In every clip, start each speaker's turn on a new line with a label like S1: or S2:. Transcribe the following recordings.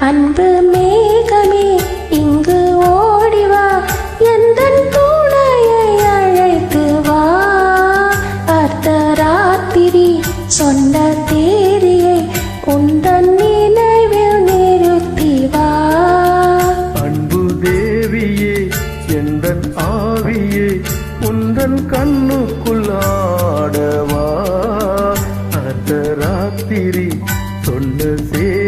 S1: அன்பு மேகமே இங்கு ஓடிவா எந்த துணையை அழைத்து வா. அர்த்த ராத்திரி சொன்ன தேரியை உந்தன் நினைவில் நிறுத்தி வா.
S2: அன்பு தேவியே எந்த ஆவியே உந்தன் கண்ணுக்குள் ஆடவா.
S1: அர்த்த ராத்திரி சொன்ன
S2: தேர்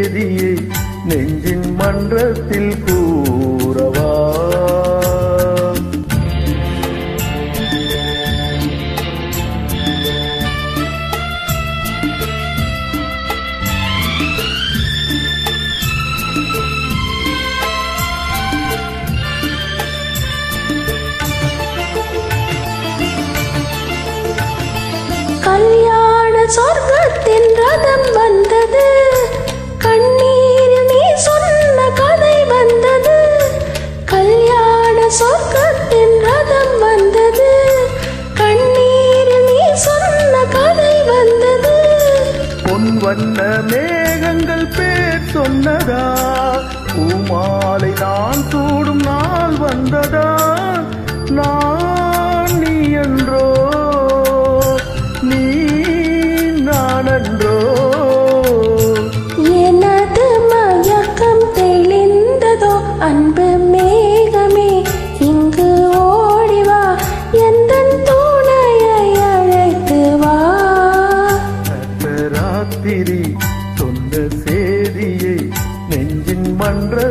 S2: வண்ண மேகங்கள் பேர் சொன்னதா? பூமாலை நான் சூடும் நாள் வந்ததா? நான் நீ என்றோ tan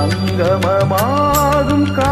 S2: சங்கமமாகும்
S1: கா